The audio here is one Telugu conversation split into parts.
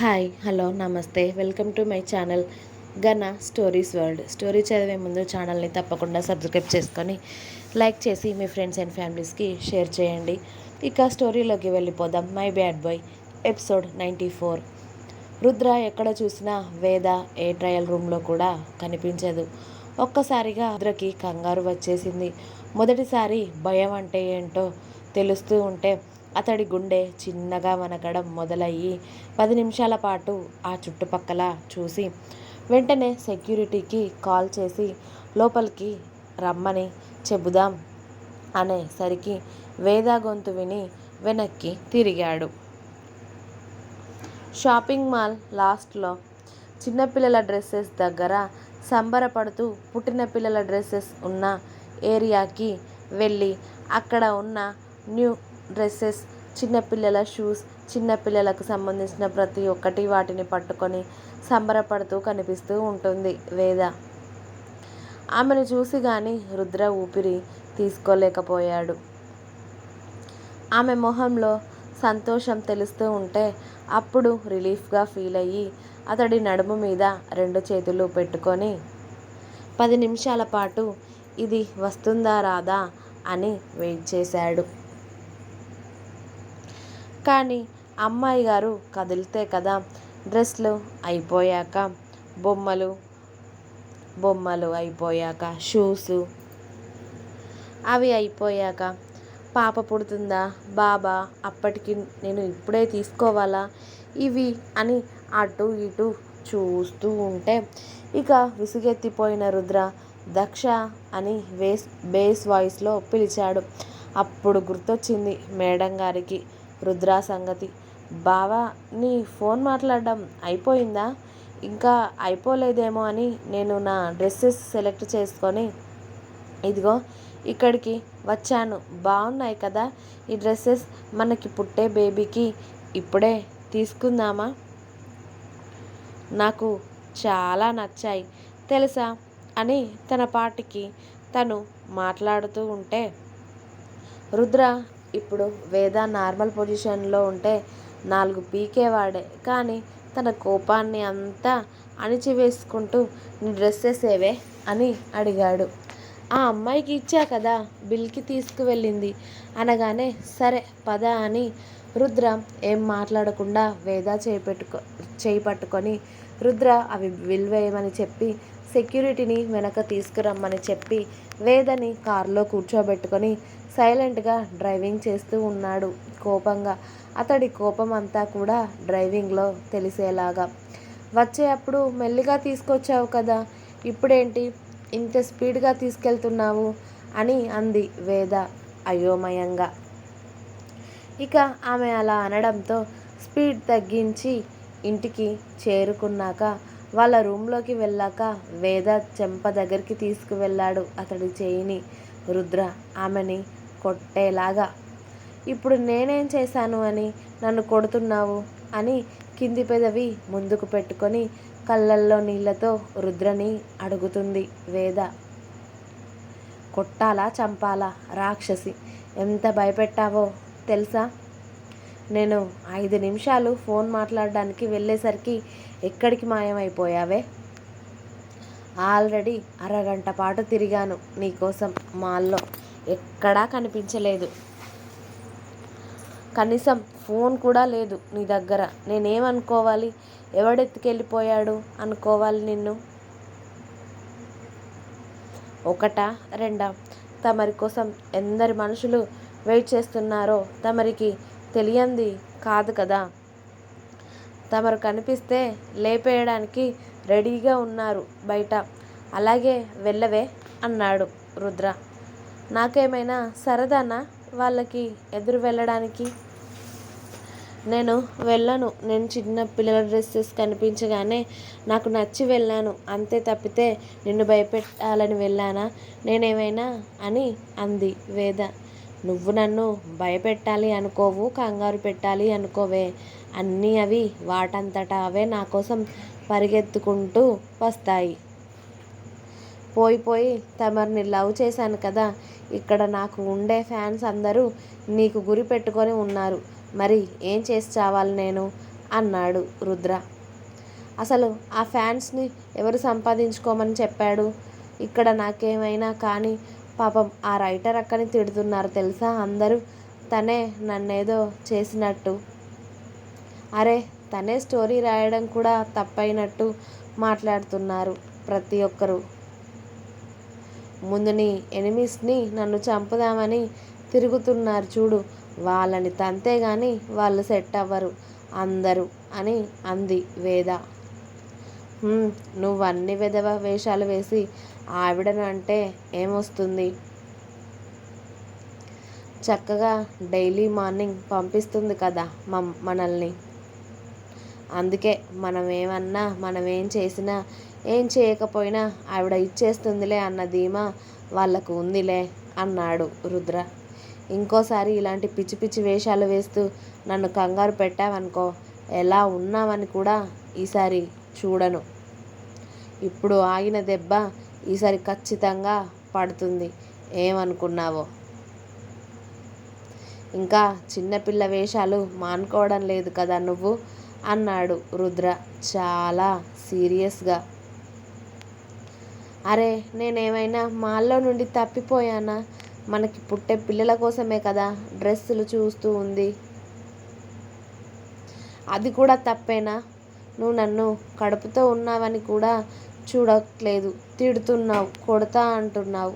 Hi hello namaste. Welcome to my channel Ganna stories world. Story చదివే ముందు ఛానల్ని తప్పకుండా సబ్స్క్రైబ్ చేసుకొని లైక్ చేసి మీ ఫ్రెండ్స్ అండ్ ఫ్యామిలీస్కి షేర్ చేయండి. ఇక స్టోరీలోకి వెళ్ళిపోదాం. My bad boy episode ninety four. Rudra ఎక్కడ చూసినా వేద ఏ ట్రయల్ రూమ్లో కూడా కనిపించదు. ఒక్కసారిగా రుద్రకి కంగారు వచ్చేసింది. మొదటిసారి భయం అంటే ఏంటో తెలుస్తూ ఉంటే అతడి గుండె చిన్నగా వనకడం మొదలయ్యి పది నిమిషాల పాటు ఆ చుట్టుపక్కల చూసి వెంటనే సెక్యూరిటీకి కాల్ చేసి లోపలికి రమ్మని చెబుదాం అనేసరికి వేద గొంతు విని వెనక్కి తిరిగాడు. షాపింగ్ మాల్ లాస్ట్లో చిన్నపిల్లల డ్రెస్సెస్ దగ్గర సంబరపడుతూ పుట్టిన పిల్లల డ్రెస్సెస్ ఉన్న ఏరియాకి వెళ్ళి అక్కడ ఉన్న న్యూ డ్రెస్సెస్ చిన్నపిల్లల షూస్ చిన్నపిల్లలకు సంబంధించిన ప్రతి ఒక్కటి వాటిని పట్టుకొని సంబరపడుతూ కనిపిస్తూ ఉంటుంది. వేద. ఆమెను చూసి కానీ రుద్ర ఊపిరి తీసుకోలేకపోయాడు. ఆమె మొహంలో సంతోషం తెలుస్తూ ఉంటే అప్పుడు రిలీఫ్గా ఫీల్ అయ్యి అతడి నడుము మీద రెండు చేతులు పెట్టుకొని పది నిమిషాల పాటు ఇది వస్తుందా రాదా? అని వెయిట్ చేశాడు. కానీ అమ్మాయి గారు కదిలితే కదా డ్రెస్లు అయిపోయాక బొమ్మలు బొమ్మలు అయిపోయాక షూసు అవి అయిపోయాక పాప పుడుతుందా బాబా అప్పటికి నేను ఇప్పుడే తీసుకోవాలా ఇవి అని అటు ఇటు చూస్తూ ఉంటే ఇక విసుగెత్తిపోయిన రుద్ర దక్ష అని వేస్ బేస్ వాయిస్లో పిలిచాడు. అప్పుడు గుర్తొచ్చింది మేడం గారికి. రుద్ర సంగతి బావా నీ ఫోన్ మాట్లాడడం అయిపోయిందా? ఇంకా అయిపోలేదేమో అని నేను నా డ్రెస్సెస్ సెలెక్ట్ చేసుకొని ఇదిగో ఇక్కడికి వచ్చాను. బాగున్నాయి కదా ఈ డ్రెస్సెస్? మనకి పుట్టే బేబీకి ఇప్పుడే తీసుకుందామా? నాకు చాలా నచ్చాయి. తెలుసా? అని తన పాటికి తను మాట్లాడుతూ ఉంటే రుద్ర ఇప్పుడు వేద నార్మల్ పొజిషన్లో ఉంటే నాలుగు పీకేవాడే కానీ తన కోపాన్ని అంతా అణిచివేసుకుంటూ నీ డ్రెస్సెస్ ఏవే అని అడిగాడు. ఆ అమ్మాయికి ఇచ్చా కదా బిల్కి తీసుకువెళ్ళింది అనగానే సరే పద అని రుద్ర ఏం మాట్లాడకుండా వేద చేపెట్టుకో చేపట్టుకొని చేయి పట్టుకొని రుద్ర అవి బిల్ వేయమని చెప్పి సెక్యూరిటీని వెనక తీసుకురమ్మని చెప్పి వేదని కారులో కూర్చోబెట్టుకొని సైలెంట్గా డ్రైవింగ్ చేస్తూ ఉన్నాడు కోపంగా. అతడి కోపం అంతా కూడా డ్రైవింగ్లో తెలిసేలాగా. వచ్చే అప్పుడు మెల్లిగా తీసుకొచ్చావు కదా ఇప్పుడేంటి? ఇంత స్పీడ్గా తీసుకెళ్తున్నావు అని అంది వేద అయోమయంగా. ఇక ఆమె అలా అనడంతో స్పీడ్ తగ్గించి ఇంటికి చేరుకున్నాక వాళ్ళ రూమ్లోకి వెళ్ళాక వేద చెంప దగ్గరికి తీసుకువెళ్ళాడు అతడి చేయిని. రుద్ర ఆమెని కొట్టేలాగా. ఇప్పుడు నేనేం చేశాను అని నన్ను కొడుతున్నావు? అని కింది పెదవి ముందుకు పెట్టుకొని కళ్ళల్లో నీళ్ళతో రుద్రని అడుగుతుంది వేద. కొట్టాలా చంపాలా రాక్షసి? ఎంత భయపెట్టావో తెలుసా? నేను ఐదు నిమిషాలు ఫోన్ మాట్లాడడానికి వెళ్ళేసరికి ఎక్కడికి మాయమైపోయావే? ఆల్రెడీ అరగంట పాటు తిరిగాను నీకోసం మాల్లో. ఎక్కడా కనిపించలేదు. కనీసం ఫోన్ కూడా లేదు నీ దగ్గర. నేనేమనుకోవాలి? ఎవడెత్తుకెళ్ళిపోయాడు? అనుకోవాలి నిన్ను. ఒకటా? రెండా? తమరి కోసం ఎందరి మనుషులు వెయిట్ చేస్తున్నారో తమరికి తెలియంది కాదు కదా. తమరు కనిపిస్తే లేపేయడానికి రెడీగా ఉన్నారు బయట. అలాగే వెళ్ళవే అన్నాడు రుద్ర. నాకేమైనా సరదానా వాళ్ళకి ఎదురు వెళ్ళడానికి? నేను వెళ్ళను. నేను చిన్న పిల్లల డ్రెస్సెస్ కనిపించగానే నాకు నచ్చి వెళ్ళాను. అంతే తప్పితే నిన్ను భయపెట్టాలని వెళ్ళానా? నేనేమైనా? అని అంది వేద. నువ్వు నన్ను భయపెట్టాలి అనుకోవు కంగారు పెట్టాలి అనుకోవే. అన్నీ అవి వాటంతటా అవే నా కోసం పరిగెత్తుకుంటూ వస్తాయి. పోయి పోయి తమరిని లవ్ చేశాను కదా ఇక్కడ నాకు ఉండే ఫ్యాన్స్ అందరూ నీకు గురి పెట్టుకొని ఉన్నారు. మరి ఏం చేసి చావాలి నేను? అన్నాడు రుద్ర. అసలు ఆ ఫ్యాన్స్ని ఎవరు సంపాదించుకోమని చెప్పాడు? ఇక్కడ నాకేమైనా కానీ పాపం ఆ రైటర్ అక్కని తిడుతున్నారు తెలుసా? అందరూ తనే నన్నేదో చేసినట్టు. అరే తనే స్టోరీ రాయడం కూడా తప్పైనట్టు మాట్లాడుతున్నారు ప్రతి ఒక్కరు. ముందు నీ ఎనిమిస్ని నన్ను చంపుదామని తిరుగుతున్నారు చూడు. వాళ్ళని తంతే గాని వాళ్ళు సెట్ అవ్వరు. అందరూ అని అంది వేద. నువ్వు అన్ని విధవ వేషాలు వేసి ఆవిడను అంటే ఏమొస్తుంది? చక్కగా డైలీ మార్నింగ్ పంపిస్తుంది కదా మమ్ మనల్ని. అందుకే మనం ఏమన్నా మనం ఏం చేసినా ఏం చేయకపోయినా ఆవిడ ఇచ్చేస్తుందిలే అన్న ధీమా వాళ్ళకు ఉందిలే అన్నాడు రుద్ర. ఇంకోసారి ఇలాంటి పిచ్చి పిచ్చి వేషాలు వేస్తూ నన్ను కంగారు పెట్టావనుకో ఎలా ఉన్నావని కూడా ఈసారి చూడను. ఇప్పుడు ఆగిన దెబ్బ ఈసారి ఖచ్చితంగా పడుతుంది. ఏమనుకున్నావో? ఇంకా చిన్నపిల్ల వేషాలు మానుకోవడం లేదు కదా నువ్వు? అన్నాడు రుద్ర చాలా సీరియస్గా. అరే నేనేమైనా మాల్లో నుండి తప్పిపోయానా? మనకి పుట్టే పిల్లల కోసమే కదా డ్రెస్సులు చూస్తూ ఉంది. అది కూడా తప్పేనా? నువ్వు నన్ను కడుపుతో ఉన్నావని కూడా చూడట్లేదు. తిడుతున్నావు కొడతా అంటున్నావు.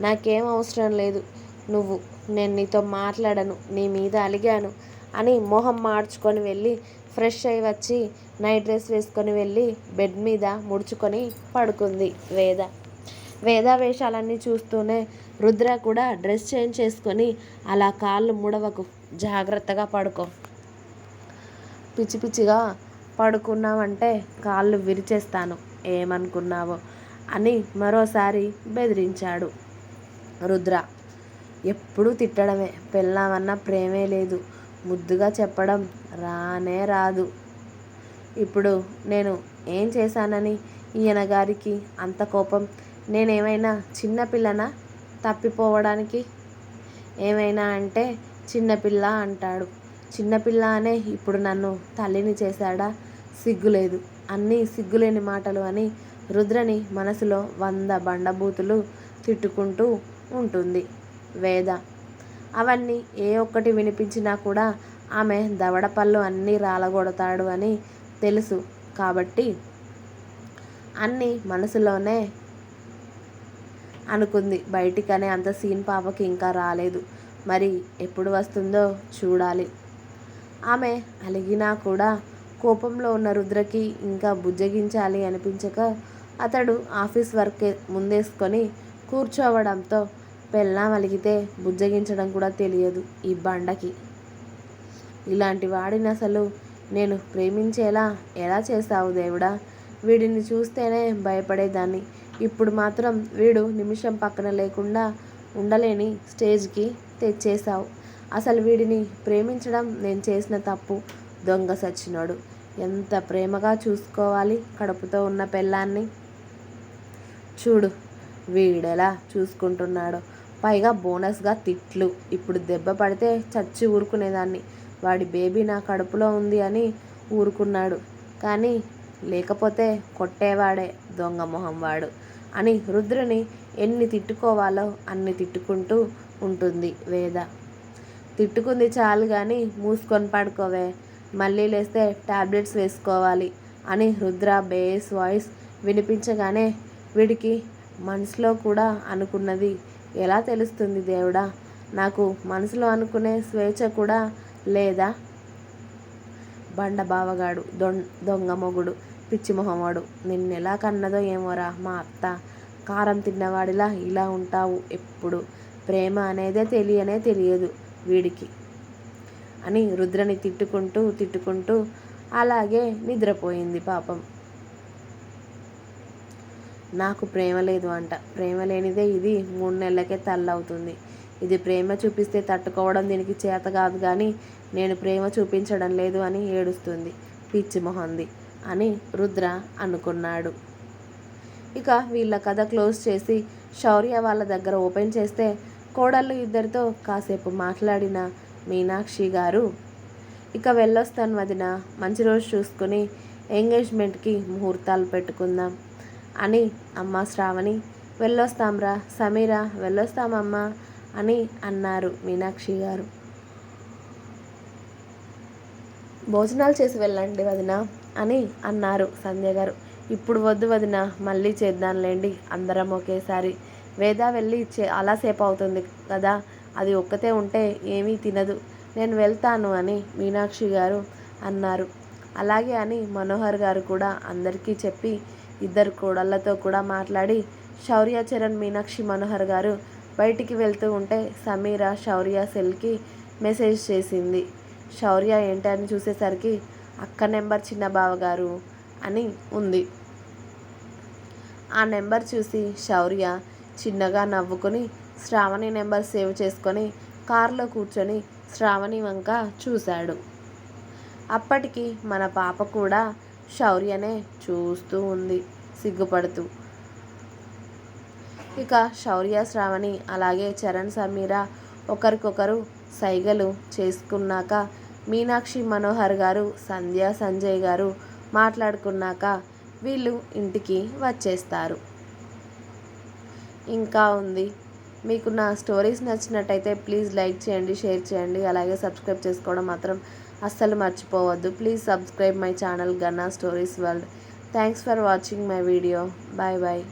నాకేం అవసరం లేదు. నువ్వు నేను నీతో మాట్లాడను నీ మీద అలిగాను అని మొహం మార్చుకొని వెళ్ళి ఫ్రెష్ అయి వచ్చి నైట్ డ్రెస్ వేసుకొని వెళ్ళి బెడ్ మీద ముడుచుకొని పడుకుంది వేద. వేద వేషాలన్నీ చూస్తూనే రుద్ర కూడా డ్రెస్ చేంజ్ చేసుకొని అలా కాళ్ళు ముడవకు. జాగ్రత్తగా పడుకో. పిచ్చి పిచ్చిగా పడుకున్నావంటే కాళ్ళు విరిచేస్తాను. ఏమనుకున్నావో అని మరోసారి బెదిరించాడు రుద్ర. ఎప్పుడూ తిట్టడమే. పెళ్ళామన్న ప్రేమే లేదు. ముద్దుగా చెప్పడం రానే రాదు. ఇప్పుడు నేను ఏం చేశానని ఈయన గారికి అంత కోపం. నేనేమైనా చిన్నపిల్లనా తప్పిపోవడానికి ఏమైనా అంటే చిన్నపిల్ల అంటాడు. చిన్నపిల్ల అనే ఇప్పుడు నన్ను తల్లిని చేశాడా? సిగ్గులేదు. అన్నీ సిగ్గులేని మాటలు అని రుద్రని మనసులో వంద బండబూతులు తిట్టుకుంటూ ఉంటుంది. వేద అవన్నీ ఏ ఒక్కటి వినిపించినా కూడా ఆమె దవడపళ్ళు అన్నీ రాలగొడతాడు అని తెలుసు. కాబట్టి అన్నీ మనసులోనే అనుకుంది. బయటికనే అంత సీన్ పాపకి ఇంకా రాలేదు. మరి ఎప్పుడు వస్తుందో చూడాలి. ఆమె అలిగినా కూడా కోపంలో ఉన్న రుద్రకి ఇంకా బుజ్జగించాలి అనిపించక అతడు ఆఫీస్ వర్క్ ముందేసుకొని కూర్చోవడంతో పెళ్ళాం అలిగితే బుజ్జగించడం కూడా తెలియదు ఈ బండకి. ఇలాంటి వాడిని అసలు నేను ప్రేమించేలా ఎలా చేశావు దేవుడా? వీడిని చూస్తేనే భయపడేదాన్ని. ఇప్పుడు మాత్రం వీడు నిమిషం పక్కన లేకుండా ఉండలేని స్టేజ్కి తెచ్చేశావు. అసలు వీడిని ప్రేమించడం నేను చేసిన తప్పు. దొంగ సచ్చినోడు. ఎంత ప్రేమగా చూసుకోవాలి కడుపుతో ఉన్న పెళ్ళాన్ని? చూడు వీడెలా చూసుకుంటున్నాడో. పైగా బోనస్గా తిట్లు. ఇప్పుడు దెబ్బ పడితే చచ్చి ఊరుకునేదాన్ని. వాడి బేబీ నా కడుపులో ఉంది అని ఊరుకున్నాడు. కానీ లేకపోతే కొట్టేవాడే దొంగ మొహం వాడు అని రుద్రుని ఎన్ని తిట్టుకోవాలో అన్ని తిట్టుకుంటూ ఉంటుంది వేద. తిట్టుకుంది చాలు కానీ మూసుకొని పడుకోవే. మళ్ళీ లేస్తే టాబ్లెట్స్ వేసుకోవాలి అని రుద్ర బేస్ వాయిస్ వినిపించగానే వీడికి మనసులో కూడా అనుకున్నది ఎలా తెలుస్తుంది దేవుడా? నాకు మనసులో అనుకునే స్వేచ్ఛ కూడా లేదా? బండ బావగాడు దొం దొంగ మొగుడు పిచ్చిమొహమాడు నిన్నెలా కన్నదో ఏమోరా మా అత్త. కారం తిన్నవాడిలా ఇలా ఉంటావు ఎప్పుడు? ప్రేమ అనేదే తెలియనే తెలియదు వీడికి. అని రుద్రని తిట్టుకుంటూ తిట్టుకుంటూ అలాగే నిద్రపోయింది పాపం. నాకు ప్రేమ లేదు అంట. ప్రేమ లేనిదే ఇది మూడు నెలలకే తల్లవుతుంది ఇది ప్రేమ చూపిస్తే తట్టుకోవడం దీనికి చేత కాదు కానీ నేను ప్రేమ చూపించడం లేదు అని ఏడుస్తుంది. పిచ్చి మొహంది అని రుద్ర అనుకున్నాడు. ఇక వీళ్ళ కథ క్లోజ్ చేసి శౌర్య వాళ్ళ దగ్గర ఓపెన్ చేస్తే కోడళ్ళు ఇద్దరితో కాసేపు మాట్లాడిన మీనాక్షి గారు ఇక వెళ్ళొస్తాను వదిన మంచి రోజు చూసుకుని ఎంగేజ్మెంట్కి ముహూర్తాలు పెట్టుకుందాం. అని అమ్మ శ్రావణి. వెళ్ళొస్తాంరా సమీరా వెళ్ళొస్తామమ్మా అని అన్నారు మీనాక్షి గారు. భోజనాలు చేసి వెళ్ళండి వదిన అని అన్నారు సంధ్య గారు. ఇప్పుడు వద్దు వదిన మళ్ళీ చేద్దాంలేండి అందరం ఒకేసారి. వేద వెళ్ళి చే అలాసేపు అవుతుంది కదా అది ఒక్కతే ఉంటే ఏమీ తినదు. నేను వెళ్తాను అని మీనాక్షి గారు అన్నారు. అలాగే అని మనోహర్ గారు కూడా అందరికీ చెప్పి ఇద్దరు కోడళ్ళతో కూడా మాట్లాడి శౌర్య చరణ్ మీనాక్షి మనోహర్ గారు బయటికి వెళ్తూ ఉంటే సమీర శౌర్య సెల్కి మెసేజ్ చేసింది. శౌర్య ఏంటని చూసేసరికి అక్క నెంబర్ చిన్న బావగారు అని ఉంది. ఆ నెంబర్ చూసి శౌర్య చిన్నగా నవ్వుకొని శ్రావణి నెంబర్ సేవ్ చేసుకొని కారులో కూర్చొని శ్రావణి వంక చూశాడు. అప్పటికి మన పాప కూడా శౌర్యనే చూస్తూ ఉంది సిగ్గుపడుతూ. ఇక శౌర్య శ్రావణి అలాగే చరణ్ సమీర ఒకరికొకరు సైగలు చేసుకున్నాక మీనాక్షి మనోహర్ గారు సంధ్య సంజయ్ గారు మాట్లాడుకున్నాక వీళ్ళు ఇంటికి వచ్చేస్తారు. ఇంకా ఉంది. మీకు నా స్టోరీస్ నచ్చినట్టయితే ప్లీజ్ లైక్ చేయండి షేర్ చేయండి అలాగే సబ్స్క్రైబ్ చేసుకోవడం మాత్రం అస్సలు మర్చిపోవద్దు. Please subscribe my channel Ganna stories world thanks for watching my video bye bye